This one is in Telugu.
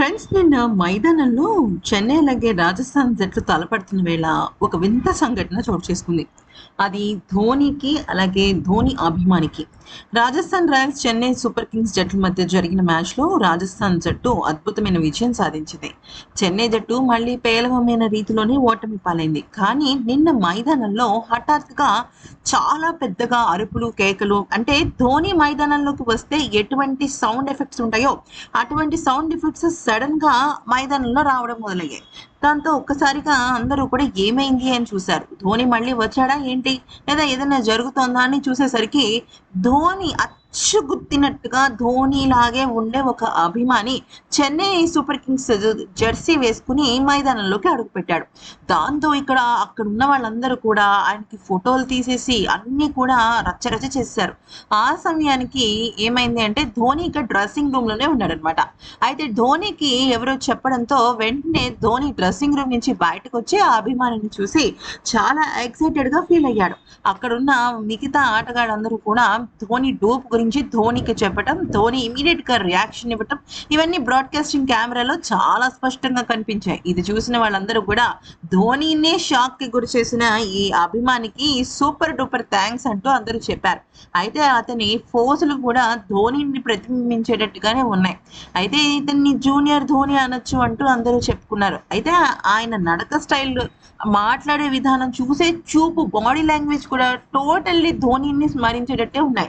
ఫ్రెండ్స్ నిన్న మైదానంలో చెన్నై అలాగే రాజస్థాన్ జట్లు తలపడుతున్న వేళ ఒక వింత సంఘటన చోటు చేసుకుంది. అది ధోనికి అలాగే Dhoni అభిమానికి. Rajasthan Royals Chennai Super Kings జట్ల మధ్య జరిగిన మ్యాచ్లో రాజస్థాన్ జట్టు అద్భుతమైన విజయం సాధించింది. చెన్నై జట్టు మళ్ళీ పేలవమైన రీతిలోనే ఓటమి పాలైంది. కానీ నిన్న మైదానంలో హఠాత్తుగా చాలా పెద్దగా అరుపులు కేకలు అంటే ధోని మైదానంలోకి వస్తే ఎటువంటి సౌండ్ ఎఫెక్ట్స్ ఉంటాయో అటువంటి సౌండ్ ఎఫెక్ట్స్ సడన్గా మైదానంలో రావడం మొదలయ్యాయి. దాంతో ఒక్కసారిగా అందరూ కూడా ఏమైంది అని చూశారు. ధోని మళ్ళీ వచ్చాడా ఏంటి? లేదా ఏదైనా జరుగుతోందా అని చూసేసరికి ధోని ధోని లాగే ఉండే ఒక అభిమాని చెన్నై సూపర్ కింగ్స్ జెర్సీ వేసుకుని మైదానంలోకి అడుగుపెట్టాడు. దాంతో ఇక్కడ అక్కడ ఉన్న వాళ్ళందరూ కూడా ఆయనకి ఫోటోలు తీసేసి అన్ని కూడా రచ్చరచ్చ చేశారు. ఆ సమయానికి ఏమైంది అంటే ధోని ఇక్కడ డ్రెస్సింగ్ రూమ్లోనే ఉన్నాడనమాట అయితే ధోనికి ఎవరో చెప్పడంతో వెంటనే ధోని డ్రెస్సింగ్ రూమ్ నుంచి బయటకు వచ్చి ఆ అభిమానిని చూసి చాలా ఎక్సైటెడ్గా ఫీల్ అయ్యాడు. అక్కడున్న మిగతా ఆటగాళ్ళందరూ కూడా ధోని డూప్ గురించి ధోనికి చెప్పడం ధోని ఇమీడియట్గా రియాక్షన్ ఇవ్వటం ఇవన్నీ బ్రాడ్కాస్టింగ్ కెమెరాలో చాలా స్పష్టంగా కనిపించాయి. ఇది చూసిన వాళ్ళందరూ కూడా ధోనినే షాక్కి గురి చేసిన ఈ అభిమానికి సూపర్ డూపర్ థ్యాంక్స్ అంటూ అందరూ చెప్పారు. అయితే అతని ఫోజులు కూడా ధోనిని ప్రతిబింబించేటట్టుగానే ఉన్నాయి. అయితే ఇతన్ని జూనియర్ ధోని అనొచ్చు అంటూ అందరూ చెప్పుకున్నారు. అయితే ఆయన నడక స్టైల్ మాట్లాడే విధానం చూసే చూపు బాడీ లాంగ్వేజ్ కూడా టోటల్లీ ధోనిని స్మరించేటట్టే ఉన్నాయి.